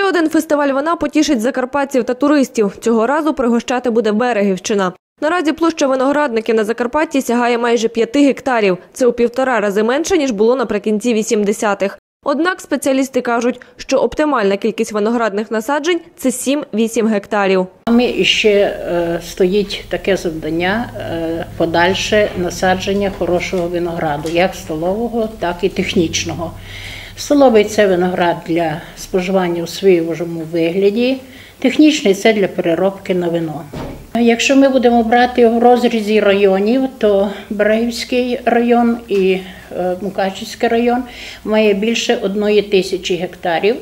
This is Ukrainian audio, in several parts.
Ще один фестиваль вина потішить закарпатців та туристів. Цього разу пригощати буде Берегівщина. Наразі площа виноградників на Закарпатті сягає майже 5 гектарів. Це у півтора рази менше, ніж було наприкінці 80-х. Однак спеціалісти кажуть, що оптимальна кількість виноградних насаджень – це 7-8 гектарів. Ми ще е, стоїть таке завдання е, подальше насадження хорошого винограду, як столового, так і технічного. Столовий це виноград для споживання у свіжому вигляді, технічний це для переробки на вино. Якщо ми будемо брати в розрізі районів, то Берегівський район і е, Мукачівський район має більше одної тисячі гектарів.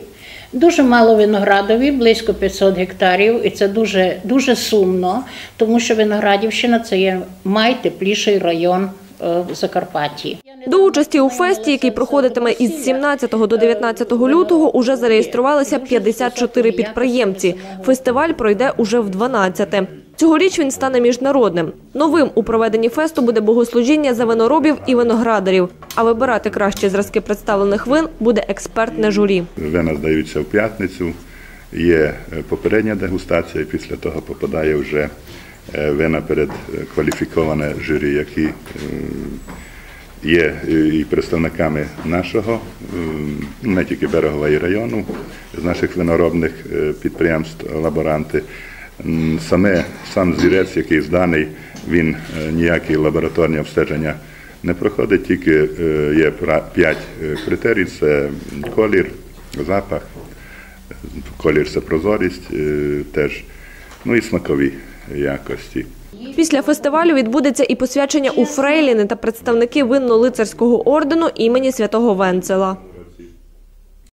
Дуже мало виноградові, близько 500 гектарів, і це дуже, дуже сумно, тому що Виноградівщина це є найтепліший район е, в Закарпатті. До участі у фесті, який проходитиме із 17 до 19 лютого, уже зареєструвалися 54 підприємці. Фестиваль пройде уже в 12-те. Цьогоріч він стане міжнародним. Новим у проведенні фесту буде богослужіння за виноробів і виноградарів. А вибирати кращі зразки представлених вин буде експертне журі. Вина здаються в п'ятницю. Є е, попередня дегустація, після того попадає вже е, вина перед е, кваліфіковане журі, які є е, і представниками нашого, не тільки берегова і району, з наших виноробних е, підприємств, лаборанти. Саме сам зірець, який зданий, він е, ніякі лабораторні обстеження не проходить, тільки є п'ять критерій: це колір, запах, колір це прозорість, теж, ну і смакові якості. Після фестивалю відбудеться і посвячення у фрейліни та представники винно-лицарського ордену імені святого Венцела.